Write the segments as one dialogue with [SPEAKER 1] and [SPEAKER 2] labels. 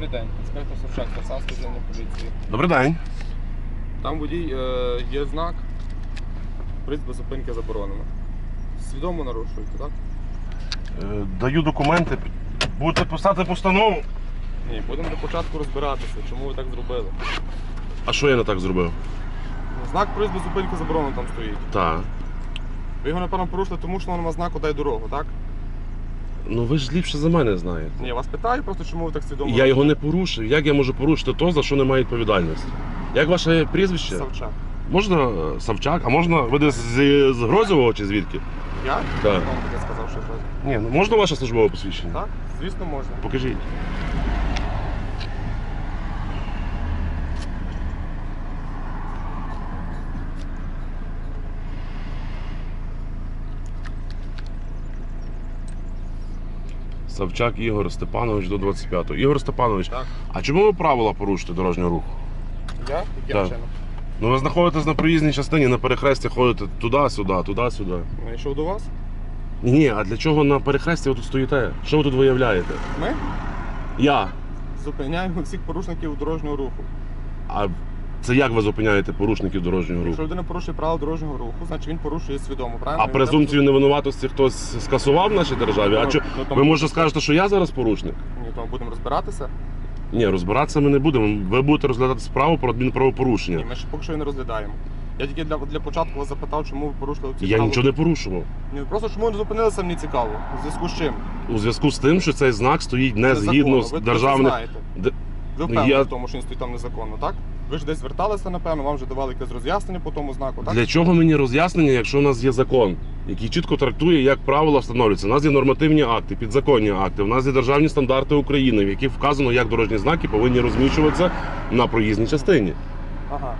[SPEAKER 1] Добрий день, інспектор Савчак, Тарсанської відділення поліції.
[SPEAKER 2] Добрий день.
[SPEAKER 1] Там водій е, є знак, приз без зупинки заборонено. Свідомо нарушуєте, так?
[SPEAKER 2] Е, Даю документи. Будете писати постанову.
[SPEAKER 1] Ні, будемо до початку розбиратися, чому ви так зробили.
[SPEAKER 2] А що я не так зробив?
[SPEAKER 1] Знак приз без зупинки заборонено там стоїть.
[SPEAKER 2] Так.
[SPEAKER 1] Ви його, напевно, порушили, тому що нема знаку дай дорогу, так?
[SPEAKER 2] Ну ви ж ліпше за мене знаєте.
[SPEAKER 1] Я вас питаю просто, чому ви так свідомо.
[SPEAKER 2] Я його не порушив. Як я можу порушити то, за що немає відповідальності? Як ваше прізвище?
[SPEAKER 1] Савчак.
[SPEAKER 2] Можна е, Савчак, а можна ви десь з, з Грозового чи звідки?
[SPEAKER 1] Я?
[SPEAKER 2] Так.
[SPEAKER 1] Вам таке сказав, що щось.
[SPEAKER 2] Ні, ну можна ваше службове посвідчення?
[SPEAKER 1] Так? Звісно, можна.
[SPEAKER 2] Покажіть. Савчак Ігор Степанович до 25-го. Ігор Степанович,
[SPEAKER 1] Так.
[SPEAKER 2] а чому ви правила порушите дорожнього руху?
[SPEAKER 1] Я? Яким
[SPEAKER 2] Так.
[SPEAKER 1] чином?
[SPEAKER 2] Ну ви знаходитесь на проїзній частині, на перехресті ходите туди-сюди, туди-сюди.
[SPEAKER 1] Ну, йшов до вас?
[SPEAKER 2] Ні, а для чого на перехресті ви тут стоїте? Що ви тут виявляєте?
[SPEAKER 1] Ми
[SPEAKER 2] Я.
[SPEAKER 1] зупиняємо всіх порушників дорожнього руху.
[SPEAKER 2] А це як ви зупиняєте порушників дорожнього руху?
[SPEAKER 1] Якщо людина порушує правила дорожнього руху, значить він порушує свідомо, правильно?
[SPEAKER 2] А
[SPEAKER 1] Він
[SPEAKER 2] презумпцію
[SPEAKER 1] треба-
[SPEAKER 2] невинуватості хтось скасував в нашій державі? А
[SPEAKER 1] Ну,
[SPEAKER 2] чи
[SPEAKER 1] ну, там-
[SPEAKER 2] ви може скажете, що я зараз порушник?
[SPEAKER 1] Ні, то ми будемо розбиратися.
[SPEAKER 2] Ні, розбиратися ми не будемо. Ви будете розглядати справу про
[SPEAKER 1] Ні, ми ще поки що не розглядаємо. Я тільки для, для початку вас запитав, чому ви порушили ці
[SPEAKER 2] Я
[SPEAKER 1] правила.
[SPEAKER 2] нічого не порушував.
[SPEAKER 1] Ні, просто чому не зупинилися, мені цікаво. У зв'язку з чим?
[SPEAKER 2] У зв'язку з тим, що цей знак стоїть не
[SPEAKER 1] Незаконно.
[SPEAKER 2] згідно з
[SPEAKER 1] ви,
[SPEAKER 2] державним.
[SPEAKER 1] це знаєте.
[SPEAKER 2] Де-
[SPEAKER 1] Ви впевнені
[SPEAKER 2] Я-
[SPEAKER 1] в тому, що він стоїть там незаконно, так? Ви ж десь зверталися, напевно, вам вже давали якесь роз'яснення по тому знаку, так?
[SPEAKER 2] Для чого мені роз'яснення, якщо у нас є закон, який чітко трактує, як правила встановлюються? У нас є нормативні акти, підзаконні акти, у нас є державні стандарти України, в яких вказано, як дорожні знаки повинні розміщуватися на проїзній частині.
[SPEAKER 1] Ага.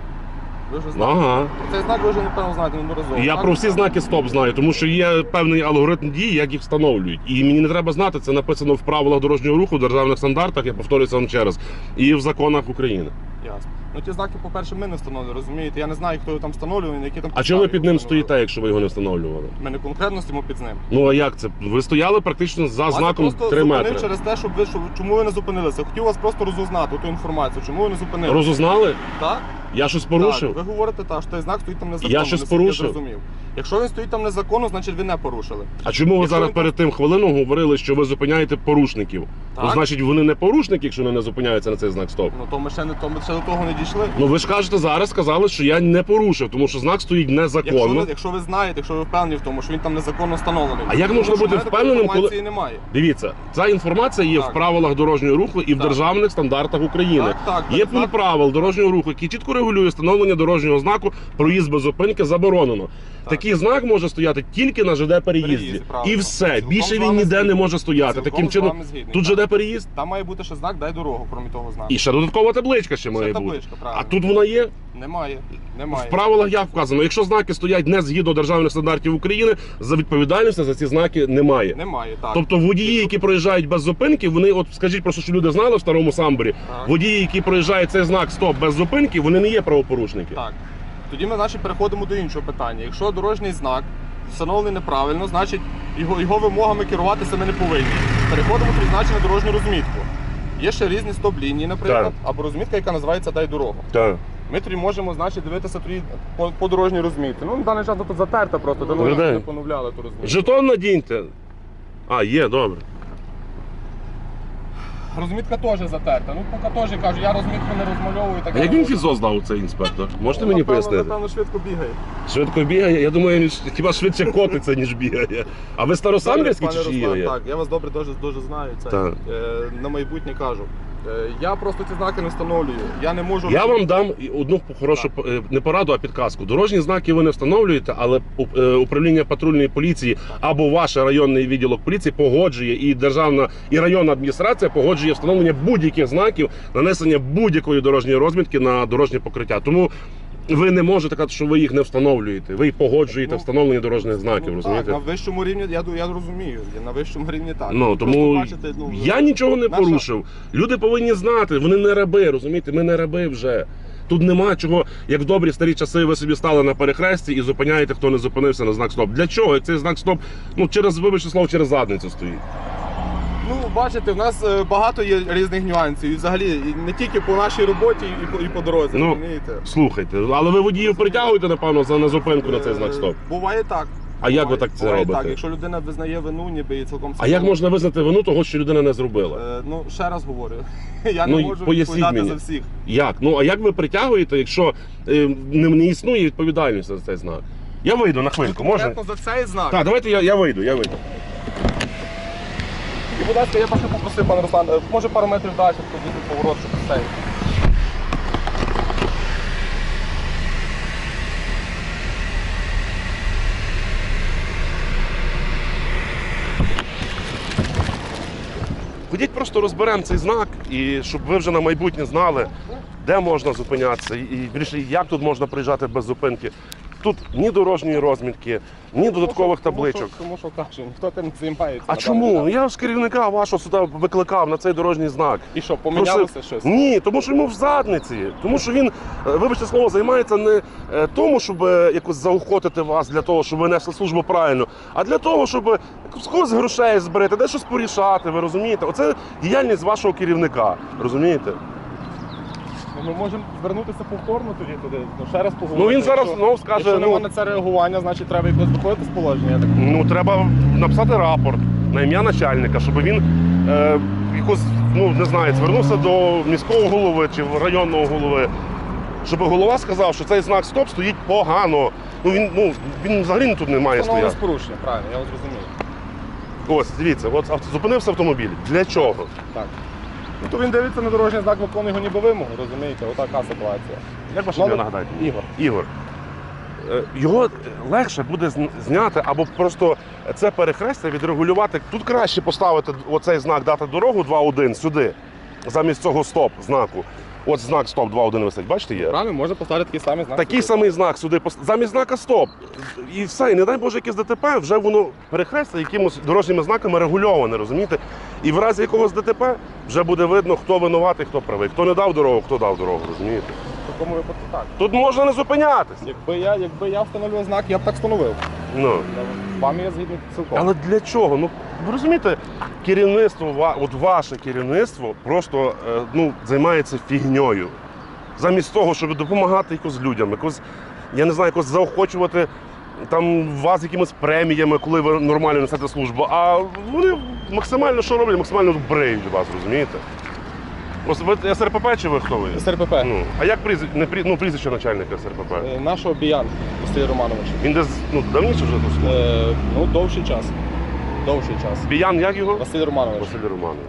[SPEAKER 1] Ви вже знаєте.
[SPEAKER 2] Ага.
[SPEAKER 1] Цей знак ви вже, напевно, знаєте неодноразово.
[SPEAKER 2] Я
[SPEAKER 1] так?
[SPEAKER 2] про всі знаки стоп знаю, тому що є певний алгоритм дії, як їх встановлюють. І мені не треба знати, це написано в правилах дорожнього руху, в державних стандартах, я повторюся вам ще раз, і в законах України.
[SPEAKER 1] Ясно. Ну ті знаки, по-перше, ми не встановлюємо, розумієте? Я не знаю, хто його там встановлював, які там
[SPEAKER 2] А чому ви
[SPEAKER 1] підстави
[SPEAKER 2] під ним стоїте, якщо ви його не встановлювали?
[SPEAKER 1] Ми не конкретно стоїмо під ним.
[SPEAKER 2] Ну а як це? Ви стояли практично за
[SPEAKER 1] Вас я
[SPEAKER 2] знаком
[SPEAKER 1] просто
[SPEAKER 2] 3
[SPEAKER 1] зупинив
[SPEAKER 2] метри.
[SPEAKER 1] через те, щоб ви щоб- чому ви не зупинилися. Хотів вас просто розузнати ту інформацію. Чому ви не зупинилися?
[SPEAKER 2] Розузнали?
[SPEAKER 1] Так?
[SPEAKER 2] Я щось порушив?
[SPEAKER 1] Так, ви говорите так, що той знак стоїть там незаконно.
[SPEAKER 2] Я щось
[SPEAKER 1] наскільки
[SPEAKER 2] порушив?
[SPEAKER 1] зрозумів. Якщо він стоїть там незаконно, значить ви не порушили.
[SPEAKER 2] А чому ви
[SPEAKER 1] Якщо
[SPEAKER 2] зараз
[SPEAKER 1] він-
[SPEAKER 2] перед тим хвилину говорили, що ви зупиняєте порушників?
[SPEAKER 1] Так.
[SPEAKER 2] Ну, значить, вони не порушники, якщо вони не зупиняються на цей знак стоп.
[SPEAKER 1] Ну то ми ще не то ми ще до того не дійшли.
[SPEAKER 2] Ну ви ж кажете зараз, сказали, що я не порушив, тому що знак стоїть
[SPEAKER 1] Якщо
[SPEAKER 2] незаконно.
[SPEAKER 1] ви, якщо ви знаєте, якщо ви впевнені в тому, що він там незаконно встановлений.
[SPEAKER 2] А як
[SPEAKER 1] Тому
[SPEAKER 2] можна
[SPEAKER 1] що
[SPEAKER 2] бути
[SPEAKER 1] в мене такої
[SPEAKER 2] впевненим, коли-
[SPEAKER 1] інформації немає.
[SPEAKER 2] Дивіться, ця інформація є
[SPEAKER 1] Так.
[SPEAKER 2] в правилах дорожнього руху і в
[SPEAKER 1] Так.
[SPEAKER 2] державних стандартах України.
[SPEAKER 1] Так, так,
[SPEAKER 2] Є
[SPEAKER 1] так,
[SPEAKER 2] пункт
[SPEAKER 1] так.
[SPEAKER 2] правил дорожнього руху, який чітко регулює встановлення дорожнього знаку проїзд без зупинки заборонено. Такий знак може стояти тільки на ЖД переїзді.
[SPEAKER 1] Правильно.
[SPEAKER 2] І все.
[SPEAKER 1] Цілком
[SPEAKER 2] Більше він
[SPEAKER 1] вами
[SPEAKER 2] ніде не
[SPEAKER 1] згідний.
[SPEAKER 2] може стояти.
[SPEAKER 1] Цілком
[SPEAKER 2] Таким
[SPEAKER 1] з
[SPEAKER 2] чином,
[SPEAKER 1] вами згідний,
[SPEAKER 2] тут
[SPEAKER 1] так.
[SPEAKER 2] ЖД переїзд.
[SPEAKER 1] Там має бути ще знак дай дорогу, крім того знаку.
[SPEAKER 2] І ще додаткова табличка ще має бути.
[SPEAKER 1] табличка, правильно.
[SPEAKER 2] А тут вона є.
[SPEAKER 1] Немає. Немає.
[SPEAKER 2] В правилах як вказано, якщо знаки стоять не згідно державних стандартів України, за відповідальності за ці знаки немає.
[SPEAKER 1] Немає, так.
[SPEAKER 2] Тобто водії, які проїжджають без зупинки, вони, от скажіть просто, що люди знали в старому самборі,
[SPEAKER 1] Так.
[SPEAKER 2] водії, які проїжджають цей знак стоп без зупинки, вони не є правопорушники.
[SPEAKER 1] Так. Тоді ми значить, переходимо до іншого питання. Якщо дорожній знак встановлений неправильно, значить його, його вимогами керуватися ми не повинні. Переходимо до призначення дорожню розмітку. Є ще різні стоп-лінії, наприклад,
[SPEAKER 2] Так.
[SPEAKER 1] або розмітка, яка називається Дай дорогу.
[SPEAKER 2] Так.
[SPEAKER 1] Ми тоді можемо значить, дивитися тоді по, по дорожній розмітці. Ну, на даний час тут затерта просто,
[SPEAKER 2] Добрий день.
[SPEAKER 1] не поновляли ту розмітку.
[SPEAKER 2] Жетон надіньте. А, є, добре.
[SPEAKER 1] Розмітка теж затерта. Ну, поки теж кажу, я розмітку не розмальовую. Так
[SPEAKER 2] А як він фізо здав цей інспектор? Можете мені пояснити?
[SPEAKER 1] Напевно, швидко бігає.
[SPEAKER 2] Швидко бігає, я думаю, він хіба швидше котиться, ніж бігає. А ви старосамбірський
[SPEAKER 1] Добре,
[SPEAKER 2] чи
[SPEAKER 1] пане Руслан,
[SPEAKER 2] є?
[SPEAKER 1] Так, я вас добре дуже, дуже знаю. Це
[SPEAKER 2] Так.
[SPEAKER 1] Е, на майбутнє кажу. Е, я просто ці знаки не встановлюю. Я не можу.
[SPEAKER 2] Я вам дам і одну хорошу е, не пораду, а підказку. Дорожні знаки ви не встановлюєте, але е, управління патрульної поліції або ваш районний відділок поліції погоджує і державна і районна адміністрація погоджує встановлення будь-яких знаків, нанесення будь-якої дорожньої розмітки на дорожнє покриття. Тому ви не можете казати, що ви їх не встановлюєте. Ви погоджуєте
[SPEAKER 1] Ну,
[SPEAKER 2] встановлення дорожніх знаків.
[SPEAKER 1] Ну,
[SPEAKER 2] розумієте?
[SPEAKER 1] Так, на вищому рівні я, я розумію. Я на вищому рівні так.
[SPEAKER 2] Ну
[SPEAKER 1] Просто
[SPEAKER 2] тому
[SPEAKER 1] бачите, ну,
[SPEAKER 2] я нічого не
[SPEAKER 1] наша-
[SPEAKER 2] порушив. Люди повинні знати, вони не раби, розумієте? Ми не раби вже. Тут нема чого, як в добрі старі часи, ви собі стали на перехресті і зупиняєте, хто не зупинився на знак стоп. Для чого? Як цей знак стоп, ну через вибачте слово, через задницю стоїть.
[SPEAKER 1] Ну, бачите, в нас е, багато є різних нюансів. І взагалі і не тільки по нашій роботі, і по, і по дорозі,
[SPEAKER 2] Ну,
[SPEAKER 1] розумієте?
[SPEAKER 2] Слухайте, але ви водіїв притягуєте, напевно, за на зупинку на цей знак
[SPEAKER 1] Е,
[SPEAKER 2] стоп.
[SPEAKER 1] Буває так.
[SPEAKER 2] А як ви
[SPEAKER 1] Буває-
[SPEAKER 2] так це
[SPEAKER 1] буває
[SPEAKER 2] робите?
[SPEAKER 1] Так, якщо людина визнає вину, ніби і цілком
[SPEAKER 2] А як можна визнати вину того, що людина не зробила?
[SPEAKER 1] Е, Ну, ще раз говорю. Я
[SPEAKER 2] Ну,
[SPEAKER 1] не можу
[SPEAKER 2] поясніть
[SPEAKER 1] відповідати
[SPEAKER 2] мені.
[SPEAKER 1] за всіх.
[SPEAKER 2] Як? Ну а як ви притягуєте, якщо е, не, не існує відповідальність за цей знак? Я вийду на хвильку, можна?
[SPEAKER 1] Конкретно за цей знак.
[SPEAKER 2] Так, давайте я, я вийду, я вийду.
[SPEAKER 1] Будь ласка, я ще попросив, пане Руслан, е, може пару метрів далі, буде поворот, щоб цей.
[SPEAKER 2] Ходіть просто розберемо цей знак, і щоб ви вже на майбутнє знали, де можна зупинятися, і більше, як тут можна приїжджати без зупинки. Тут ні дорожньої розмітки, ні додаткових табличок.
[SPEAKER 1] Тому що, кажу, ніхто тим не займається.
[SPEAKER 2] А чому? Ну. Я ж керівника вашого сюди викликав на цей дорожній знак.
[SPEAKER 1] І що, помінялося щось?
[SPEAKER 2] Ні, тому що йому в задниці. Тому що він, е, вибачте слово, займається не е, тому, щоб е, якось заохотити вас для того, щоб ви несли службу правильно, а для того, щоб когось грошей зберете, де щось порішати, ви розумієте? Оце діяльність вашого керівника. Розумієте?
[SPEAKER 1] Ну, Ми можемо звернутися повторно тоді туди. Ну, ще раз поговорити.
[SPEAKER 2] Ну він зараз
[SPEAKER 1] Якщо-
[SPEAKER 2] знову скаже,
[SPEAKER 1] Якщо
[SPEAKER 2] ну,
[SPEAKER 1] на це реагування, значить треба якось виходити з положення. Я так
[SPEAKER 2] ну треба написати рапорт на ім'я начальника, щоб він е, якось, ну не знаю, звернувся до міського голови чи районного голови. Щоб голова сказав, що цей знак стоп стоїть погано. Ну він ну він взагалі тут не має
[SPEAKER 1] Встановлено
[SPEAKER 2] стояти.
[SPEAKER 1] з порушення, правильно, я вас зрозумів.
[SPEAKER 2] Ось, дивіться, от авто- зупинився автомобіль. Для чого?
[SPEAKER 1] Так. Ну то він дивиться на дорожній знак, виконує його ніби вимогу, розумієте? Отака ситуація.
[SPEAKER 2] Як ваше ім'я нагадайте?
[SPEAKER 1] Ігор.
[SPEAKER 2] Ігор. Е, Його легше буде зн- зняти або просто це перехрестя відрегулювати. Тут краще поставити оцей знак дати дорогу 2-1 сюди, замість цього стоп знаку. От знак стоп 2.1 висить, бачите є?
[SPEAKER 1] Правильно, можна поставити такий самий знак.
[SPEAKER 2] Такий самий знак сюди пос- замість знака стоп. І все, і не дай Боже, якесь ДТП, вже воно перехрестя якимось дорожніми знаками регульоване, розумієте? І в разі якогось ДТП вже буде видно, хто винуватий, хто правий. Хто не дав дорогу, хто дав дорогу, розумієте?
[SPEAKER 1] В такому випадку так.
[SPEAKER 2] Тут можна не зупинятись.
[SPEAKER 1] Якби я, якби я встановив знак, я б так встановив.
[SPEAKER 2] Ну.
[SPEAKER 1] З вами я згідний цілком.
[SPEAKER 2] Але для чого? Ну ви розумієте, керівництво, ва- от ваше керівництво просто е, ну, займається фігньою. Замість того, щоб допомагати якось людям, якось, я не знаю, якось заохочувати там вас якимись преміями, коли ви нормально несете службу. А вони максимально що роблять, максимально бреють вас, розумієте? Ось ви СРПП чи ви хто ви?
[SPEAKER 1] СРПП.
[SPEAKER 2] Ну, а як прізвище, не, прі- ну, прізвище начальника СРПП?
[SPEAKER 1] Е, Нашого Біян Василь Романович.
[SPEAKER 2] Він десь ну, давніше вже тут служить?
[SPEAKER 1] Е, ну, довший час. Довший час.
[SPEAKER 2] Біян, як його?
[SPEAKER 1] Василь Романович.
[SPEAKER 2] Василь Романович.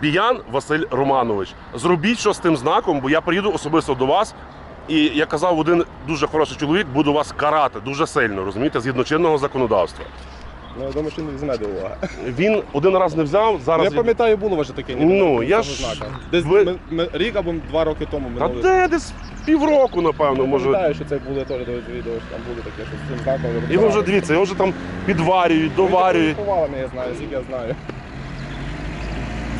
[SPEAKER 2] Біян Василь Романович. Зробіть що з тим знаком, бо я приїду особисто до вас. І як казав один дуже хороший чоловік, буду вас карати дуже сильно, розумієте, згідно чинного законодавства.
[SPEAKER 1] Ну, я думаю, що не візьме до уваги.
[SPEAKER 2] Він один раз не взяв, зараз.
[SPEAKER 1] Я
[SPEAKER 2] він-
[SPEAKER 1] пам'ятаю, було вже таке.
[SPEAKER 2] Ну, я
[SPEAKER 1] того
[SPEAKER 2] ж-
[SPEAKER 1] знака. Десь
[SPEAKER 2] ви-
[SPEAKER 1] ми- ми- рік або два роки тому
[SPEAKER 2] Та
[SPEAKER 1] минули.
[SPEAKER 2] де десь півроку, напевно,
[SPEAKER 1] Я
[SPEAKER 2] може.
[SPEAKER 1] пам'ятаю, що це були теж до відео, що там були таке, що з цим знаком.
[SPEAKER 2] Його вже дивіться, його вже там підварюють, доварюють.
[SPEAKER 1] Ховали мене, я знаю, скільки я знаю.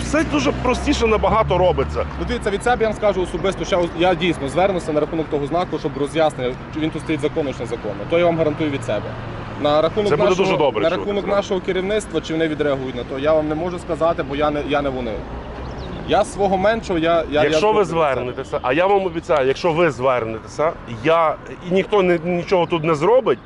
[SPEAKER 2] Все дуже простіше набагато робиться.
[SPEAKER 1] Ну, дивіться, від себе я вам скажу особисто, що я дійсно звернуся на рахунок того знаку, щоб роз'яснити, чи він тут стоїть законно чи незаконно. То я вам гарантую від себе. На рахунок,
[SPEAKER 2] Це буде
[SPEAKER 1] нашого,
[SPEAKER 2] дуже добре
[SPEAKER 1] на
[SPEAKER 2] чути,
[SPEAKER 1] рахунок
[SPEAKER 2] правда.
[SPEAKER 1] нашого керівництва, чи вони відреагують на то, я вам не можу сказати, бо я не, я не вони. Я свого меншого, я, я
[SPEAKER 2] якщо
[SPEAKER 1] я
[SPEAKER 2] ви звернетеся, а я вам обіцяю, якщо ви звернетеся, я і ніхто не, нічого тут не зробить,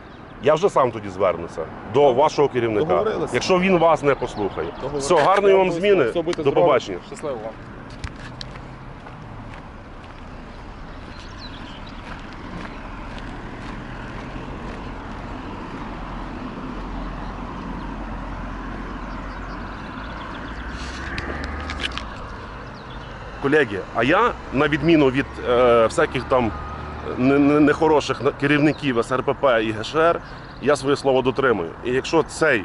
[SPEAKER 2] я вже сам тоді звернуся до вашого керівника. Якщо він вас не послухає. Все, гарної вам зміни.
[SPEAKER 1] все,
[SPEAKER 2] До побачення.
[SPEAKER 1] Щасливо вам.
[SPEAKER 2] Колеги, а я, на відміну від е, всяких там не- нехороших керівників СРПП і ГШР, я своє слово дотримую. І якщо цей,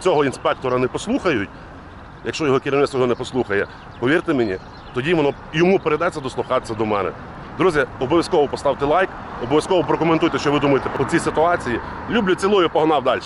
[SPEAKER 2] цього інспектора не послухають, якщо його керівництво його не послухає, повірте мені, тоді воно йому перейдеться дослухатися до мене. Друзі, обов'язково поставте лайк, обов'язково прокоментуйте, що ви думаєте про ці ситуації. Люблю, цілую, погнав далі.